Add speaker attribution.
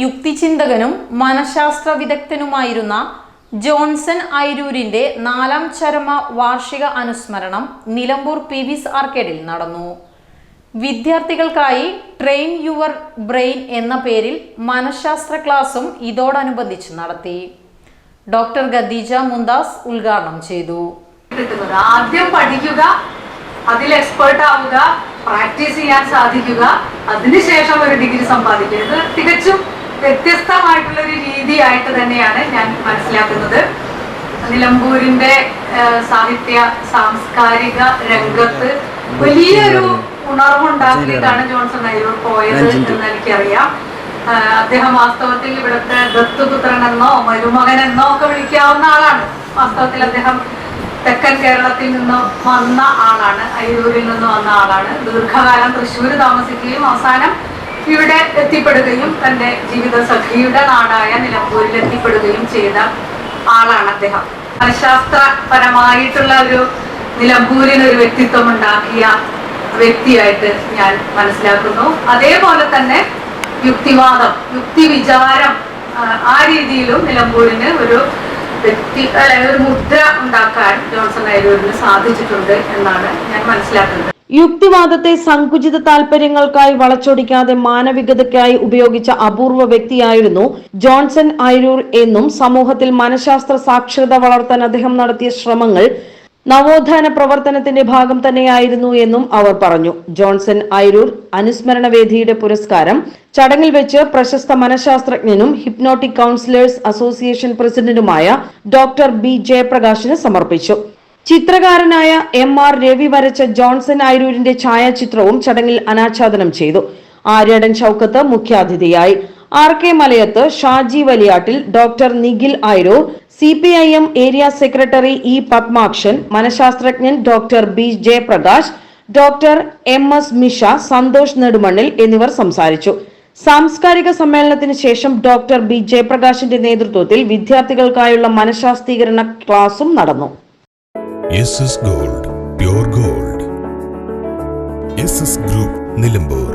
Speaker 1: യുക്തിചിന്തകനും മനഃശാസ്ത്ര വിദഗ്ധനുമായിരുന്ന ജോൺസൺ ഐരൂരിന്റെ നാലാം ചരമ വാർഷിക അനുസ്മരണം നിലമ്പൂർ പി വിസ് ആർക്കേഡിൽ നടന്നു. വിദ്യാർത്ഥികൾക്കായി ട്രെയിൻ യുവർ ബ്രെയിൻ എന്ന പേരിൽ മനഃശാസ്ത്ര ക്ലാസും ഇതോടനുബന്ധിച്ച് നടത്തി. ഡോക്ടർ ഗദീജ മുന്താസ് ഉദ്ഘാടനം ചെയ്തു.
Speaker 2: ആദ്യം പഠിക്കുക അതിൽ എക്സ്പേർട്ട് ആവുക പ്രാക്ടീസ് ചെയ്യാൻ സാധിക്കുക. അതിനുശേഷം ഒരു ഡിഗ്രി സമ്പാദിക്കുക ഇത് തികച്ചും വ്യത്യസ്തമായിട്ടുള്ള ഒരു രീതിയായിട്ട് തന്നെയാണ് ഞാൻ മനസ്സിലാക്കുന്നത്. നിലമ്പൂരിന്റെ സാഹിത്യ സാംസ്കാരിക രംഗത്ത് വലിയൊരു ഉണർവുണ്ടാക്കിയിട്ടാണ് ജോൺസൺ അയ്യൂർ പോയത് എന്ന് എനിക്കറിയാം. അദ്ദേഹം വാസ്തവത്തിൽ ഇവിടുത്തെ ദത്തുപുത്രൻ എന്നോ മരുമകൻ എന്നോ ഒക്കെ വിളിക്കാവുന്ന ആളാണ്. വാസ്തവത്തിൽ അദ്ദേഹം തെക്കൻ കേരളത്തിൽ നിന്ന് വന്ന ആളാണ് അയ്യൂരിൽ നിന്ന് വന്ന ആളാണ്. ദീർഘകാലം തൃശ്ശൂർ താമസിക്കുകയും അവസാനം ഇവിടെ എത്തിപ്പെടുകയും തന്റെ ജീവിത സഖിയുടെ നാടായ നിലമ്പൂരിൽ എത്തിപ്പെടുകയും ചെയ്ത ആളാണ് അദ്ദേഹം. മനഃശാസ്ത്രപരമായിട്ടുള്ള ഒരു നിലമ്പൂരിനൊരു വ്യക്തിത്വം ഉണ്ടാക്കിയ വ്യക്തിയായിട്ട് ഞാൻ മനസ്സിലാക്കുന്നു. അതേപോലെ തന്നെ യുക്തിവാദം യുക്തി വിചാരം ആ രീതിയിലും നിലമ്പൂരിന് ഒരു വ്യക്തി അല്ലെങ്കിൽ ഒരു മുദ്ര ഉണ്ടാക്കാൻ ജോൺസൺ നായരൂരിന് സാധിച്ചിട്ടുണ്ട് എന്നാണ് ഞാൻ മനസ്സിലാക്കുന്നത്.
Speaker 3: യുക്തിവാദത്തെ സങ്കുചിത താല്പര്യങ്ങൾക്കായി വളച്ചൊടിക്കാതെ മാനവികതയ്ക്കായി ഉപയോഗിച്ച അപൂർവ വ്യക്തിയായിരുന്നു ജോൺസൺ അയരൂർ എന്നും സമൂഹത്തിൽ മനഃശാസ്ത്ര സാക്ഷരത വളർത്താൻ അദ്ദേഹം നടത്തിയ ശ്രമങ്ങൾ നവോത്ഥാന പ്രവർത്തനത്തിന്റെ ഭാഗം തന്നെയായിരുന്നു എന്നും അവർ പറഞ്ഞു. ജോൺസൺ ഐരൂർ അനുസ്മരണ വേദിയുടെ പുരസ്കാരം ചടങ്ങിൽ വെച്ച് പ്രശസ്ത മനഃശാസ്ത്രജ്ഞനും ഹിപ്നോട്ടിക് കൗൺസിലേഴ്സ് അസോസിയേഷൻ പ്രസിഡന്റുമായ ഡോക്ടർ ബി ജയപ്രകാശിന് സമർപ്പിച്ചു. ചിത്രകാരനായ എം ആർ രവി വരച്ച ജോൺസൺ ഐരൂരിന്റെ ഛായാചിത്രവും ചടങ്ങിൽ അനാച്ഛാദനം ചെയ്തു. ആര്യടൻ ചൌക്കത്ത് മുഖ്യാതിഥിയായി. R K Malayath Shaji Valiyattil doctor Nikhil Airoor C P I M area secretary E Padmakshan മനഃശാസ്ത്രജ്ഞൻ doctor B Jayaprakash doctor M S Misha Santhosh Nedumannil എന്നിവർ സംസാരിച്ചു. സാംസ്കാരിക സമ്മേളനത്തിന് ശേഷം ഡോക്ടർ ബി ജയപ്രകാശിന്റെ നേതൃത്വത്തിൽ വിദ്യാർത്ഥികൾക്കായുള്ള മനഃശാസ്ത്രീകരണ ക്ലാസും നടന്നു.
Speaker 4: Gold gold group Nilambur